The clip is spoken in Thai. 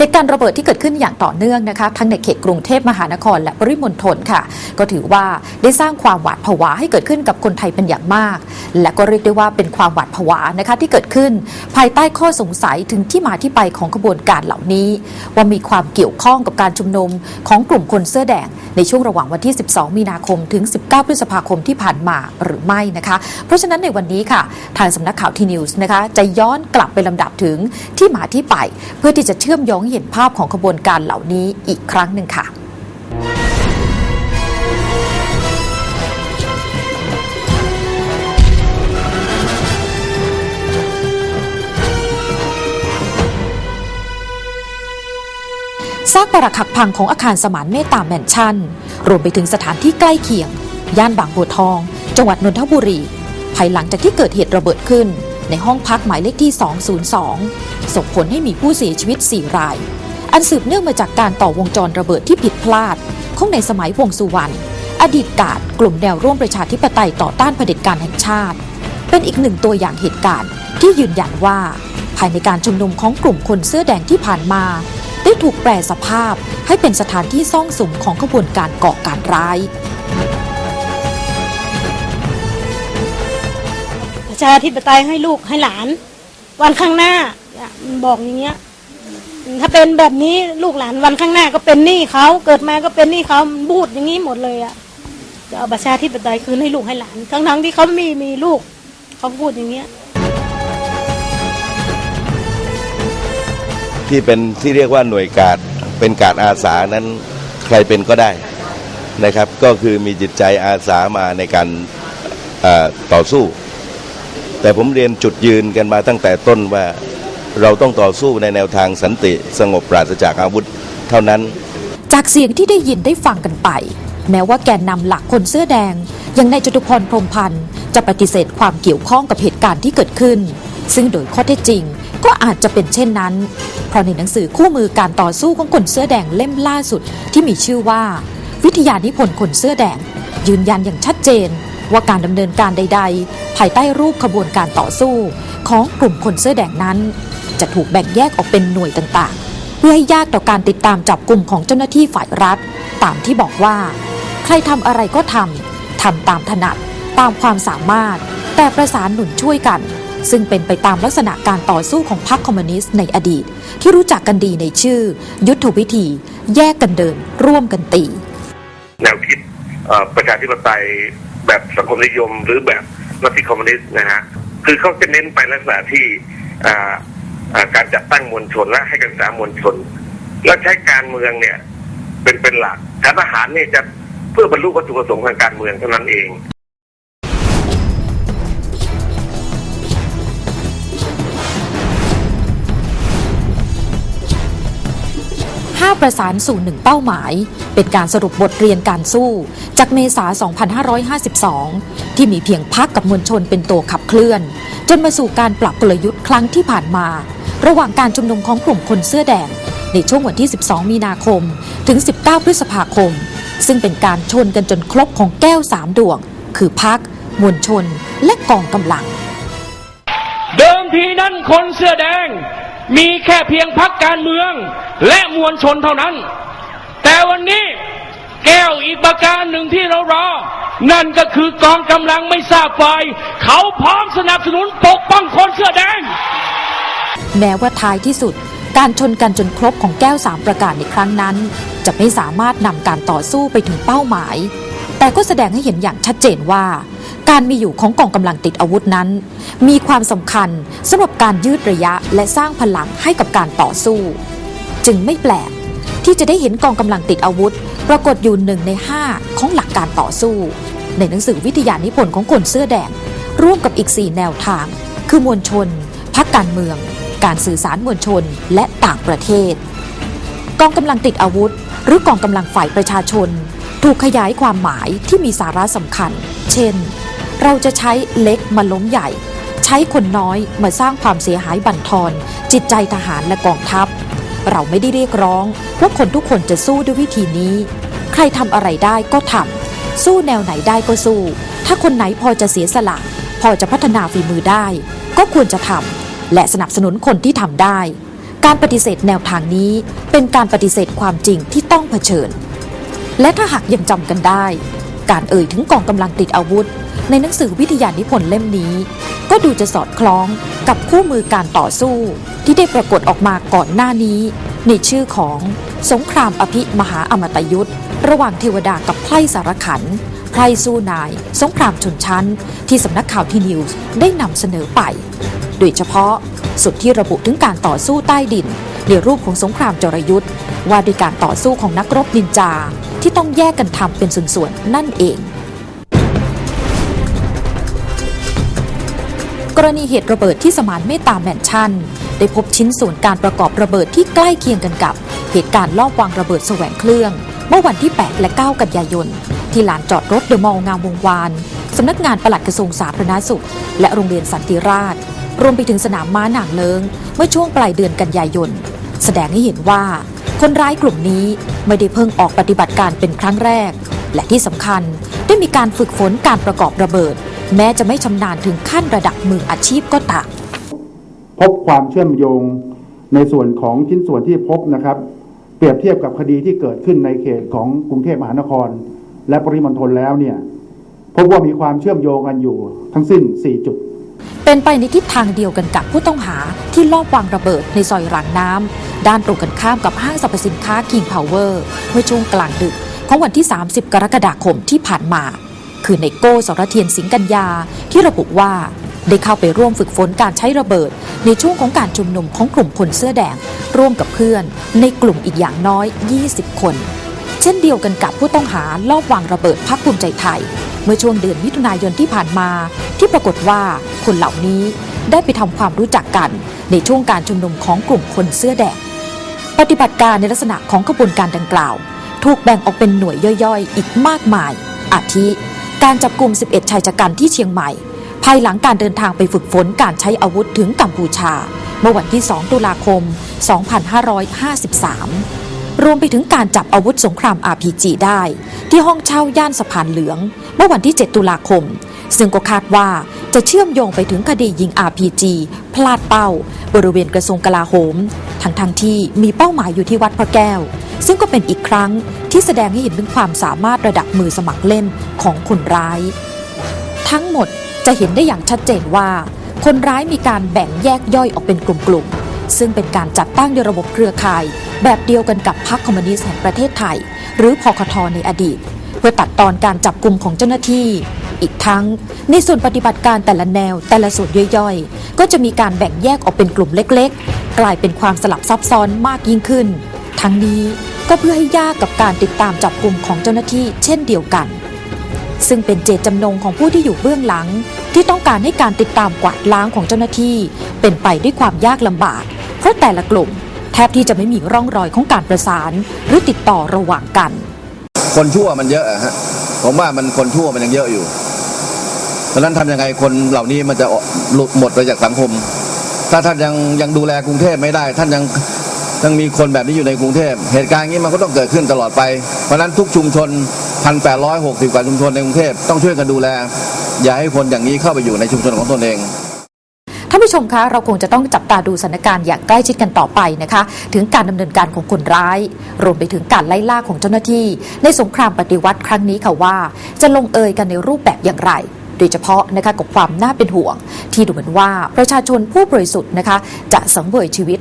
เหตุการณ์ระเบิดที่เกิดขึ้นอย่างต่อเนื่องนะคะทั้งในเขตกรุงเทพมหานครและปริมณฑลค่ะ ก็ถือว่าได้สร้างความหวาดผวาให้เกิดขึ้นกับคนไทยเป็นอย่างมาก และก็เรียกได้ว่าเป็นความหวาดผวานะคะที่เกิดขึ้น ภายใต้ข้อสงสัยถึงที่มาที่ไปของขบวนการเหล่านี้ ว่ามีความเกี่ยวข้องกับการชุมนุมของกลุ่มคนเสื้อแดง ในช่วงระหว่างวันที่ 12 มีนาคมถึง 19 พฤษภาคมที่ผ่านมาหรือไม่นะคะ เพราะฉะนั้นในวันนี้ค่ะ ทางสำนักข่าวทีนิวส์นะคะจะย้อนกลับไปลำดับถึงที่มาที่ไป เพื่อที่จะเชื่อมโยงเห็นภาพของขบวนการเหล่านี้อีกครั้งหนึ่งค่ะซากปรักหักพังของอาคารสมานเมตตาแมนชั่น รวมไปถึงสถานที่ใกล้เคียง ย่านบางบัวทอง จังหวัดนนทบุรี ภายหลังจากที่เกิดเหตุระเบิดขึ้น ในห้องพักหมายเลขที่ 202 ส่งผลให้มีผู้เสียชีวิต 4 ราย อันสืบเนื่องมาจากการต่อวงจรระเบิดที่ผิดพลาด ของในสมัยวงสุวรรณอดีตกาดกลุ่มแนวร่วมประชาธิปไตยต่อต้านเผด็จการแห่งชาติ เป็นอีกหนึ่งตัวอย่างเหตุการณ์ที่ยืนยันว่า ภายในการชุมนุมของกลุ่มคนเสื้อแดงที่ผ่านมา ได้ถูกแปลสภาพให้เป็นสถานที่ซ่องสุมของขบวนการก่อการร้าย ชาธิปไตยให้ลูกให้หลาน วันข้างหน้าบอกอย่างเงี้ย ถ้าเป็นแบบนี้ลูกหลานวันข้างหน้าก็เป็นหนี้เขาเกิดมาก็เป็นหนี้เขาบูดอย่างนี้หมดเลยอะจะเอาประชาธิปไตยคืนให้ลูกให้หลานทั้งๆที่เขามีมีลูกเขาพูดอย่างเงี้ยที่เป็นที่เรียกว่าหน่วยการเป็นการอาสานั้นใครเป็นก็ได้นะครับ ก็คือมีจิตใจอาสามาในการต่อสู้ แต่ผมเรียนจุดยืนกันมาตั้งแต่ต้นว่าเราต้องต่อสู้ในแนวทางสันติสงบปราศจากอาวุธเท่านั้น จากเสียงที่ได้ยินได้ฟังกันไป แม้ว่าแกนนำหลักคนเสื้อแดง อย่างนายจตุพรพรมพันธ์จะปฏิเสธความเกี่ยวข้องกับเหตุการณ์ที่เกิดขึ้น ซึ่งโดยข้อเท็จจริงก็อาจจะเป็นเช่นนั้น เพราะในหนังสือคู่มือการต่อสู้ของคนเสื้อแดงเล่มล่าสุดที่มีชื่อว่า วิทยานิพนธ์คนเสื้อแดง ยืนยันอย่างชัดเจน ว่าการดำเนินการใด ๆ ภายใต้รูปขบวนการต่อสู้ ของกลุ่มคนเสื้อแดงนั้น จะถูกแบ่งแยกออกเป็นหน่วยต่างๆ เพื่อให้ยากต่อการติดตามจับกลุ่มของเจ้าหน้าที่ฝ่ายรัฐ ตามที่บอกว่า ใครทำอะไรก็ทำทำตามถนัด ตามความสามารถ แต่ประสานหนุนช่วยกัน ซึ่งเป็นไปตามลักษณะการต่อสู้ของพรรคคอมมิวนิสต์ในอดีต ที่รู้จักกันดีในชื่อ ยุทธวิธี แยกกันเดิน ร่วมกันตีแนวคิดประชาธิปไตย แบบสังคมนิยมหรือแบบนักสิคอมมิวนิสต์นะฮะคือเขาจะเน้นไปลักษณะที่การจัดตั้งมวลชนและให้การศึกษามวลชน และใช้การเมืองเนี่ยเป็นเป็นหลักการทหารเนี่ยจะเพื่อบรรลุวัตถุประสงค์ทางการเมืองเท่านั้นเอง 5 ประสานสู่หนึ่งเป้าหมาย เป็นการสรุปบทเรียนการสู้ จากเมษา 2552 ที่มีเพียงพักกับมวลชนเป็นตัวขับเคลื่อน จนมาสู่การปรับกลยุทธ์ครั้งที่ผ่านมา ระหว่างการชุมนุมของกลุ่มคนเสื้อแดง ในช่วงวันที่ 12 มีนาคม ถึง 19 พฤษภาคม ซึ่งเป็นการชนกันจนครบของแก้วสามดวง คือพักมวลชน และกองกำลัง เดิมทีนั้นคนเสื้อแดง มีแค่เพียงพักการเมืองและมวลชนเท่านั้น แต่วันนี้แก้วอีกประการหนึ่งที่เรารอ นั่นก็คือกองกำลังไม่ทราบฝ่ายเขาพร้อมสนับสนุนปกป้องคนเสื้อแดง แม้ว่าท้ายที่สุด การชนกันจนครบของแก้วสามประการในครั้งนั้น จะไม่สามารถนำการต่อสู้ไปถึงเป้าหมาย แต่ก็แสดงให้เห็นอย่างชัดเจนว่า การมีอยู่ของกองกำลังติดอาวุธนั้น มีความสำคัญสำหรับการยืดระยะและสร้างพลังให้กับการต่อสู้ จึงไม่แปลกที่จะได้เห็นกองกำลังติดอาวุธ ปรากฏอยู่หนึ่งในห้าของหลักการต่อสู้ ในหนังสือวิทยานิพนธ์ของคนเสื้อแดง ร่วมกับอีก 4 แนวทาง คือมวลชนพักการเมือง การสื่อสารมวลชนและต่างประเทศ กองกำลังติดอาวุธ หรือกองกำลังฝ่ายประชาชน ถูกขยายความหมายที่มีสาระสำคัญ เช่น เราจะใช้เล็กมาล้มใหญ่ ใช้คนน้อยมาสร้างความเสียหายบั่นทอน จิตใจทหารและกองทัพ เราไม่ได้เรียกร้องว่าคนทุกคนจะสู้ด้วยวิธีนี้ ใครทำอะไรได้ก็ทำสู้แนวไหนได้ก็สู้ ถ้าคนไหนพอจะเสียสละ พอจะพัฒนาฝีมือได้ ก็ควรจะทำและสนับสนุนคนที่ทำได้ การปฏิเสธแนวทางนี้เป็นการปฏิเสธความจริงที่ต้องเผชิญ และถ้าหากยังจำกันได้ การเอ่ยถึงกองกำลังติดอาวุธ ในหนังสือวิทยานิพนธ์เล่มนี้ ก็ดูจะสอดคล้องกับคู่มือการต่อสู้ ที่ได้ปรากฏออกมาก่อนหน้านี้ ในชื่อของสงครามอภิมหาอมตะยุทธ์ระหว่างเทวดากับไพร่สารขันไพร่สู้นาย สงครามชนชั้น ที่สำนักข่าวทีนิวส์ได้นำเสนอไป โดยเฉพาะสุดที่ระบุถึงการต่อสู้ใต้ดินในรูปของสงครามจรยุทธ์ว่าด้วยการต่อสู้ของนักรบนินจา ที่ต้องแยกกันทำเป็นส่วนๆนั่นเอง กรณีเหตุระเบิดที่สมานเมตตาแมนชั่น ได้พบชิ้นส่วนการประกอบระเบิดที่ใกล้เคียงกันกับ เหตุการณ์ลอบวางระเบิดแสวงเครื่อง เมื่อวันที่ 8 และ 9 กันยายน ที่ลานจอดรถเดอะมอลล์งามวงวานสำนักงานปลัดกระทรวงสาธารณสุข และโรงเรียนสันติราษฎร์รวมไปถึงสนามม้าหนางเลิง เมื่อช่วงปลายเดือนกันยายน แสดงให้เห็นว่า คนร้ายกลุ่มนี้ไม่ได้เพิ่งออกปฏิบัติการเป็นครั้งแรก และที่สำคัญได้มีการฝึกฝนการประกอบระเบิด แม้จะไม่ชำนาญถึงขั้นระดับมืออาชีพก็ตามพบความเชื่อมโยงในส่วนของชิ้นส่วนที่พบนะครับ เปรียบเทียบกับคดีที่เกิดขึ้นในเขตของกรุงเทพมหานคร และปริมณฑลแล้วเนี่ยพบว่ามีความเชื่อมโยงกันอยู่ทั้งสิ้น 4 จุด เป็นไปในทิศทางเดียวกันกับผู้ต้องหาที่ลอบวางระเบิดในซอยรางน้ำ ด้านตรงกันข้ามกับห้างสรรพสินค้า King Power เมื่อช่วงกลางดึกของวันที่ 30 กรกฎาคมที่ผ่านมา คือในโก้สรเทียนสิงกัญญาที่ระบุว่าได้เข้าไปร่วมฝึกฝนการใช้ระเบิด ในช่วงของการชุมนุมของกลุ่มคนเสื้อแดง ร่วมกับเพื่อน ในกลุ่มอีกอย่างน้อย 20 คน เช่นเดียวกันกับผู้ต้องหาลอบวางระเบิดพักภูมิใจไทย เมื่อช่วงเดือนมิถุนายนที่ผ่านมา ที่ปรากฏว่าคนเหล่านี้ได้ไปทำความรู้จักกันในช่วงการชุมนุมของกลุ่มคนเสื้อแดงปฏิบัติการในลักษณะของขบวนการดังกล่าว ถูกแบ่งออกเป็นหน่วยย่อยๆ อีกมากมาย อาทิ การจับกลุ่ม 11 ชายชะกันที่เชียงใหม่ ภายหลังการเดินทางไปฝึกฝนการใช้อาวุธถึงกัมพูชา เมื่อวันที่ 2 ตุลาคม 2553รวมไปถึงการจับอาวุธสงคราม RPG ได้ ที่ห้องเช่าย่านสะพานเหลือง เมื่อวันที่ 7 ตุลาคม ซึ่งก็คาดว่าจะเชื่อมโยงไปถึงคดียิง RPG พลาดเป้า บริเวณกระทรวงกลาโหม ทั้งทงที่มีเป้าหมายอยู่ที่วัดพระแก้ว ซึ่งก็เป็นอีกครั้งที่แสดงให้เห็นถึงความสามารถระดับมือสมัครเล่นของคนร้าย ทั้งหมดจะเห็นได้อย่างชัดเจนว่า คนร้ายมีการแบ่งแยกย่อยออกเป็นกลุ่มๆ ซึ่งเป็นการจัดตั้งในระบบเครือข่าย แบบเดียวกันกับพรรคคอมมิวนิสต์แห่งประเทศไทย หรือพคทในอดีต เพื่อตัดตอนการจับกลุ่มของเจ้าหน้าที่ อีกทั้ง ในส่วนปฏิบัติการแต่ละแนวแต่ละส่วนย่อยๆ ก็จะมีการแบ่งแยกออกเป็นกลุ่มเล็กๆ กลายเป็นความสลับซับซ้อนมากยิ่งขึ้น ทั้งนี้ก็เพื่อให้ยากกับการติดตามจับกลุ่มของเจ้าหน้าที่เช่นเดียวกัน ซึ่งเป็นเจตจำนงของผู้ที่อยู่เบื้องหลัง ที่ต้องการให้การติดตามกวาดล้างของเจ้าหน้าที่ เป็นไปด้วยความยากลำบาก เพราะแต่ละกลุ่ม แทบที่จะไม่มีร่องรอยของการประสาน หรือติดต่อระหว่างกัน คนชั่วมันเยอะอะฮะผมว่ามันคนชั่วมันยังเยอะอยู่ ดังนั้นทำยังไงคนเหล่านี้มันจะหลุดหมดไปจากสังคม ถ้าท่านยังยังดูแลกรุงเทพไม่ได้ ท่านยังยังมีคนแบบนี้อยู่ในกรุงเทพ เหตุการณ์งนี้มันก็ต้องเกิดขึ้นตลอดไป เพราะฉะนั้นทุกชุมชน 1,860 กว่าชุมชนในกรุงเทพต้องช่วยกันดูแล อย่าให้คนอย่างนี้เข้าไปอยู่ในชุมชนของตนเองท่านผู้ชมคะเราคงจะต้องจับตาดูสถานการณ์อย่างใกล้ชิดกันต่อไปนะคะ ถึงการดำเนินการของคนร้าย รวมไปถึงการไล่ล่าของเจ้าหน้าที่ ในสงครามปฏิวัติครั้งนี้ค่ะว่า จะลงเอยกันในรูปแบบอย่างไร โดยเฉพาะนะคะกับความน่าเป็นห่วง ที่ดูเหมือนว่าประชาชนผู้บริสุทธิ์นะคะจะสังเวยชีวิต